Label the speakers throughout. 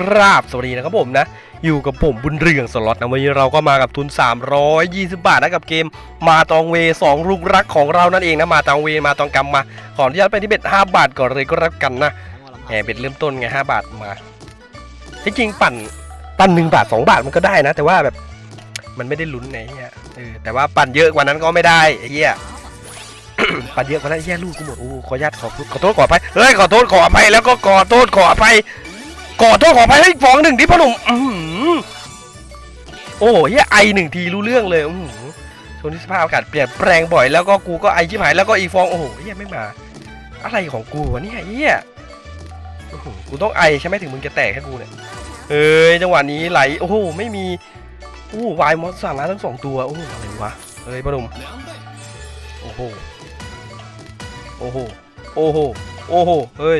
Speaker 1: กราบสวัสดีนะครับผมนะ อยู่กับผมบุญเรืองสล็อตนะวันนี้เราก็มากับทุน 320 บาทนะกับเกมมาตองเวสองลูกรักของเรานั่นเองนะมาตองเวมาตองกำมมา ขออนุญาตไปที่เบ็ด5บาทก่อนเลยก็แล้วกันนะแหมเบ็ดเริ่มต้นไง5บาทมาที่จริงปั่นปั่นหนึ่งบาท 2 บาทมันก็ได้นะ แต่ว่าแบบมันไม่ได้ลุ้นไงเฮียเออแต่ว่าปั่นเยอะกว่านั้นก็ไม่ได้ไอ้เฮียปั่นเยอะกว่านั้นไอ้เฮียลูกกูหมดโอ้ขออนุญาตขอขอโทษขออภัยเฮ้ยขอโทษขออภัยแล้วก็ขอโทษขออภัย ขอดโทษขออภัยให้ฟองหนึ่งดิพ่อหนุ่มอื้อหือโอ้ยไอหนึ่งทีรู้เรื่องเลยอื้อหือช่วงนี้สภาพอากาศเปลี่ยนแปลงบ่อยแล้วก็กูก็ไอชิบหายแล้วก็อีฟองโอ้โหเฮียไม่มา อะไรของกูวะเนี่ยเฮียอื้อหือกูต้องไอใช่ไหมถึงมึงจะแตกให้กูเนี่ยเอ้ยจังหวะนี้ไหลโอ้โหไม่มีโอ้วายมอสสามล้านทั้งสองตัวโอ้โหอะไรวะเอ้ยพ่อหนุ่มโอ้โหโอ้โหโอ้โหโอ้โหเฮ้ย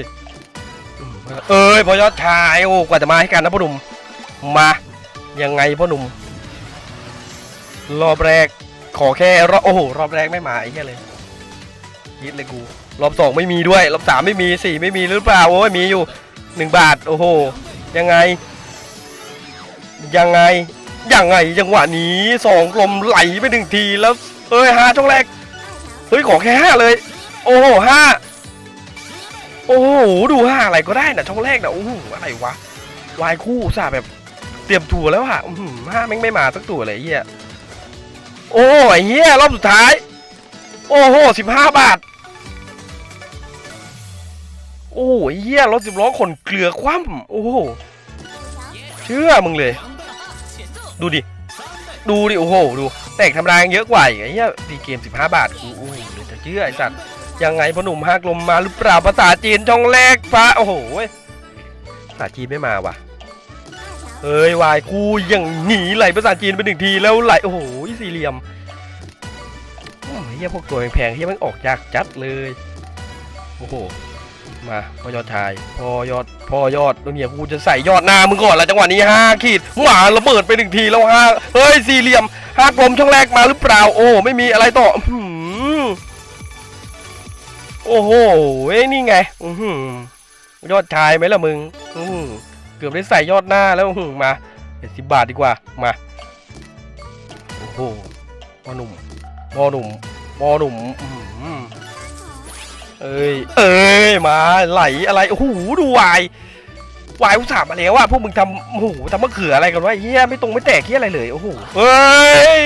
Speaker 1: เอ้ยพอยอดชายโอ้กว่าจะมาให้กันนะพ่อหนุ่มมายังไงพ่อหนุ่ม รอบแรกขอแค่รอบโอ้โหรอบแรกไม่มาไอ้เหี้ยเลยยิดเลยกูรอบสองไม่มีด้วยรอบสามไม่มีสี่ไม่มีหรือเปล่าโอ้ยมีอยู่หนึ่งบาทโอ้โหยังไง ยังไงยังไงจังหวะนี้สองกลมไหลไปหนึ่งทีแล้วเอ้ยห้าช่องแรกเฮ้ยขอแค่ห้าเลย โอ้โหห้า โอ้โหดูห้าอะไรก็ได้นะช่องแรกนะโอ้โหอะไรวะวายคู่อุตสาแบบเตรียมตัวแล้วอะห้าแม่งไม่มาสักตัวเลยไอ้เฮียโอ้ไอ้เฮียรอบสุดท้าย โอ้โหสิบห้าบาท โอ้ไอ้เฮียรถสิบล้อขนเกลือคว่ำโอ้โหเชื่อมึงเลย ดูดิ ดูดิโอ้โหดู แตกทำรายเยอะกว่าไอ้เหี้ยตีเกม15บาทกูโอ้โหเดี๋ยวจะเชื่อไอ้สัตว์ ยังไงพ่อหนุ่มฮักลมมาหรือเปล่าภาษาจีนช่องแรกฟ้าโอ้โหภาษาจีนไม่มาว่ะเอ้ยวายกูยังหนีไหลภาษาจีนไปหนึ่งทีแล้วไหลโอ้โหสี่เหลี่ยมเฮียพวกตัวแพงๆเฮียมันออกยากจัดเลยโอ้โหมาพอยอดชายพอยอดพอยอดแล้วเนี่ยกูจะใส่ยอดหน้ามึงก่อนละจังหวะนี้ห้าขีดหมาระเบิดไปหนึ่งทีแล้วห้าเฮ้ยสี่เหลี่ยมห้ากลมช่องแรกมาหรือเปล่าโอ้ไม่มีอะไรต่อ โอ้โหเอ้ยนี่ไง อือยอดชายไหมล่ะมึง อืเกือบได้ใส่ยอดหน้าแล้วหืมาเจ็ดสิบบาทดีกว่า มา โอ้โหพอหนุ่มพอหนุ่มพอหนุ่มเอ้ย เอ้ย มาไหลอะไร โอ้โห ดูวายวายอุตส่าห์มาแล้วว่าพวกมึงทำโอ้โหทำมะเขืออะไรกันวะเฮียไม่ตรงไม่แตกเฮียอะไรเลย โอ้โห เฮ้ย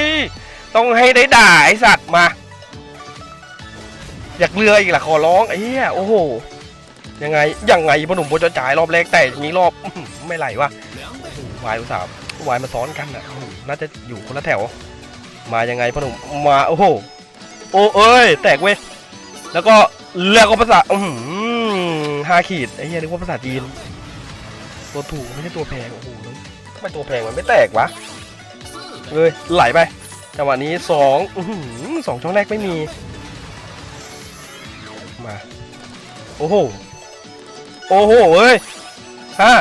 Speaker 1: ต้องให้ได้ด่าไอสัตว์มา อยากเรืออีกล่ะขอร้องไอ้เหี้ยโอ้โหยังไงยังไงพ่อหนุ่มโบจะจ่ายรอบแรกแต่นี้รอบไม่ไหลวะวายอุตสาห์วายมาซ้อนกันอะน่าจะอยู่คนละแถว มายังไงพ่อหนุ่มมาโอ้โหโอ้เอ้ยแตกเว้ยแล้วก็แล้วก็ภาษาอือหือห้าขีดไอ้เหี้ยนึกว่าภาษาจีนตัวถูกไม่ใช่ตัวแพงโอ้โหทำไมตัวแพงมันไม่แตกวะเลยไหลไปจังหวะนี้สองสองช่องแรกไม่มี มา โอ้โห โอ้โหเอ้ยห้า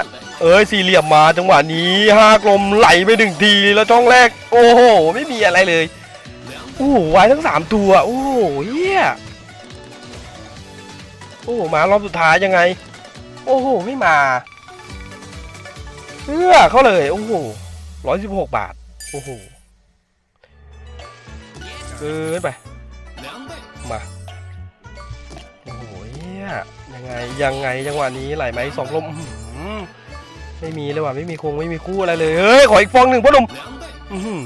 Speaker 1: เอ้ยสี่เหลี่ยมมาจังหวะนี้ห้ากลมไหลไปหนึ่งทีแล้วช่องแรก โอ้โห ไม่มีอะไรเลย โอ้โหวายทั้งสามตัวโอ้โหเฮียโอ้โหมารอบสุดท้ายยังไง โอ้โห ไม่มาเพื่อเขาเลย โอ้โหร้อยสิบหกบาท โอ้โหเกินไป มา ยยังไงยังไงจังหวะนี้ไหลไหมสองลมอื้อหือไม่มีเลยว่ะไม่มีคงไม่มีคู่อะไรเลยเฮ้ยขออีกฟองหนึ่งพ่อหนุ่มอื้อหือ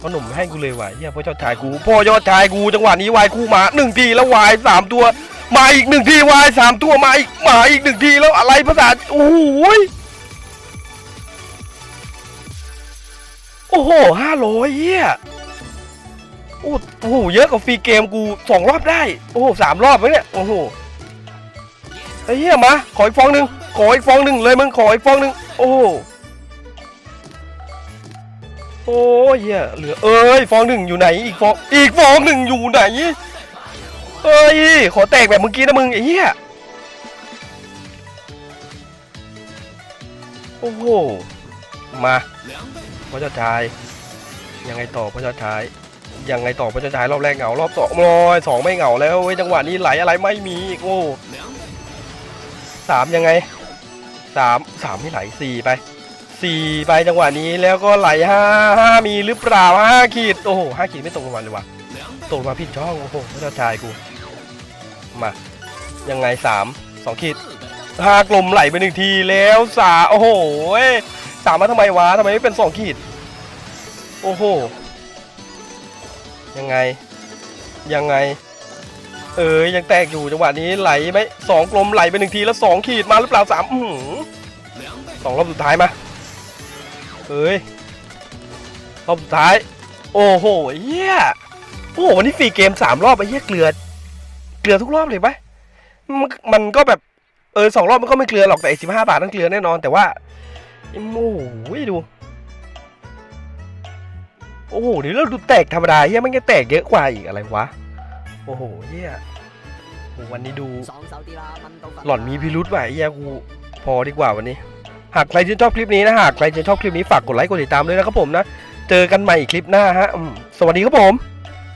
Speaker 1: พ่อหนุ่มให้กูเลยว่ะเฮียพ่อยอดชายกูพ่อยอดชายกูจังหวะนี้วายคู่มาหนึ่งทีแล้ววายสามตัว มาอีกหนึ่งทีวายสามตัวมาอีกมาอีกหนึ่งทีแล้วอะไรภาษาโอ้โหยโอ้โหห้าร้อยเฮีย โอ้โห เยอะกว่าฟรีเกมกูสองรอบได้ โอ้โหสามรอบแล้วเนี่ย โอ้โห ไอ้เหี้ยมา ขออีกฟองหนึ่งขออีกฟองหนึ่งเลยมึง ขออีกฟองหนึ่งโอ้โหโอ้ยเหี้ยเหลือ เอ้ย ฟองหนึ่งอยู่ไหน อีกฟอง อีกฟองหนึ่งอยู่ไหน เอ้ย ขอแตกแบบเมื่อกี้นะมึงไอ้เหี้ย โอ้โห มาพ่อเจ้าชาย ยังไงต่อพ่อเจ้าชาย ยังไงต่อพระจะฉายรอบแรกเหงารอบสองลอยสองไม่เหงาแล้วเว้ยจังหวะนี้ไหลอะไรไม่มีอีกโอ้สามยังไงสามสามไม่ไหลสี่ไปสี่ไปจังหวะนี้แล้วก็ไหลห้าห้ามีหรือเปล่าห้าขีดโอ้โหห้าขีดไม่ตกลงมาเลยวะตกมาผิดช่องโอ้โหพระเจ้าชายกูมายังไงสามสองขีดห้ากลมไหลไปหนึ่งทีแล้วสาโอ้โหสามมาทำไมวะทำไมไม่เป็นสองขีด โอ้โห ยังไง ยังไง เอ้ยยังแตกอยู่จังหวะนี้ไหลไหมสองกลมไหลไปหนึ่งทีแล้วสองขีดมาหรือเปล่าสามสองรอบสุดท้ายมาเอ้ยรอบสุดท้าย โอ้โหเฮียโอ้โหวันนี้ฟรีเกมสามรอบไอ้เหี้ยเกลือเกลือทุกรอบเลยปะมันมันก็แบบเออสองรอบมันก็ไม่เกลือหรอกแต่สิบห้าบาทนั่นเกลือแน่นอนแต่ว่าโอ้โหดู โอ้โหนี่เราดูแตกธรรมดาเฮียมันจะแตกเยอะกว่าอีกอะไรวะ โอ้โหเฮียโอ้วันนี้ดูหล่อนมีพิรุษว่ะไอ้เฮียกูพอดีกว่าวันนี้ หากใครชื่นชอบคลิปนี้นะหากใครชื่นชอบคลิปนี้ฝากกดไลค์กดติดตามด้วยนะครับผมนะ เจอกันใหม่คลิปหน้าฮะสวัสดีครับผม